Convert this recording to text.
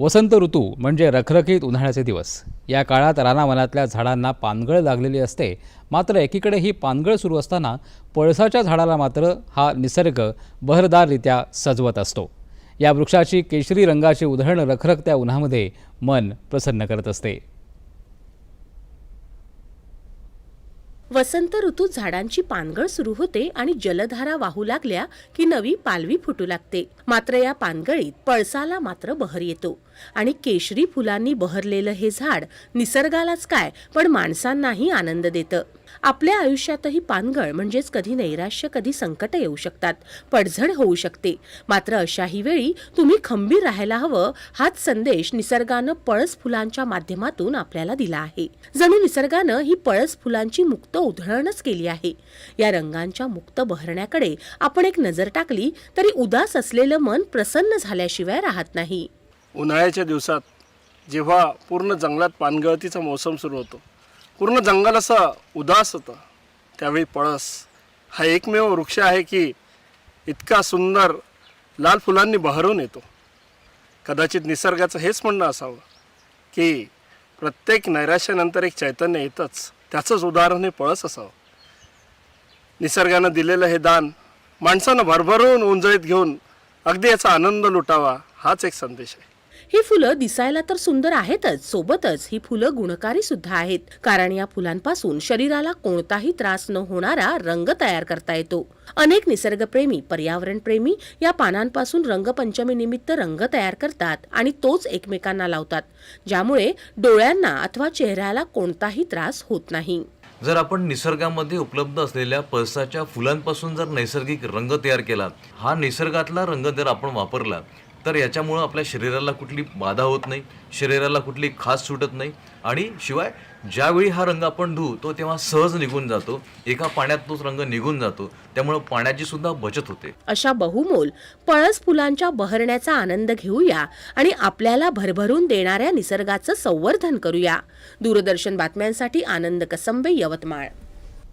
वसंत ऋतू म्हणजे रखरखीत उन्हाळ्याचे दिवस. या काळात रानावनातल्या झाडांना पानगळ लागलेली असते. मात्र एकीकडे ही पानगळ सुरू असताना पळसाच्या झाडाला मात्र हा निसर्ग बहरदाररित्या सजवत असतो. या वृक्षाची केशरी रंगाची उधळण रखरखत्या उन्हामध्ये मन प्रसन्न करत असते. वसंत ऋतूत झाडांची पानगळ सुरू होते आणि जलधारा वाहू लागल्या की नवी पालवी फुटू लागते. मात्र या पानगळीत पळसाला मात्र बहर येतो. आणि केशरी फुलांनी बहरलेलं हे झाड निसर्गालाच काय पण माणसांनाही आनंद देतं. आपल्या आयुष्यातही पानगळ म्हणजेच कधी नैराश्य कधी संकट येऊ शकतात. पडझड होऊ शकते. मात्र अशाही वेळी तुम्ही खंबीर राहायला हवं हाच संदेश निसर्गानं पळस फुलांच्या माध्यमातून आपल्याला दिला आहे. जणू निसर्गानं ही पळस फुलांची मुक्त उधळणच केली आहे. या रंगांच्या मुक्त बहरण्याकडे आपण एक नजर टाकली तरी उदास असलेलं मन प्रसन्न झाल्याशिवाय राहत नाही. उन्हाळ्याच्या दिवसात जेव्हा पूर्ण जंगलात पानगळतीचा मोसम सुरू होतो पूर्ण जंगल असं उदास होतं. त्यावेळी पळस हा एकमेव वृक्ष आहे की इतका सुंदर लाल फुलांनी बहरून येतो. कदाचित निसर्गाचं हेच म्हणणं असावं की प्रत्येक नैराश्यानंतर एक चैतन्य येतंच त्याचंच उदाहरण हे पळस असावं. निसर्गानं दिलेलं हे दान माणसानं भरभरून उंजळीत घेऊन अगदी याचा आनंद लुटावा हाच एक संदेश आहे. ही फुलं दिसायला तर सुंदर आहेतच सोबतच ही फुलं गुणकारी सुद्धा आहेत. कारण या फुलांपासून शरीराला कोणताही त्रास न होणारा रंग तयार करता येतो. अनेक निसर्गप्रेमी पर्यावरणप्रेमी या पानांपासून रंगपंचमी निमित्त रंग तयार करतात आणि तोच एकमेकांना लावतात ज्यामुळे डोळ्यांना अथवा चेहऱ्याला कोणताही त्रास होत नाही. जर आपण निसर्गामध्ये उपलब्ध असलेल्या पळसाच्या फुलांपासून जर नैसर्गिक रंग तयार केला हा निसर्गातला रंग जर आपण वापरला तर याच्यामुळं आपल्या शरीराला कुठली बाधा होत नाही शरीराला कुठली खास सुटत नाही आणि शिवाय ज्यावेळी हा रंग आपण धुऊ तो तेव्हा सहज निघून जातो. एका पाण्यात तोच रंग निघून जातो. त्यामुळं पाण्याची सुद्धा बचत होते. अशा बहुमोल पळस फुलांच्या बहरण्याचा आनंद घेऊया आणि आपल्याला भरभरून देणाऱ्या निसर्गाचं संवर्धन करूया. दूरदर्शन बातम्यांसाठी आनंद कसंबे यवतमाळ.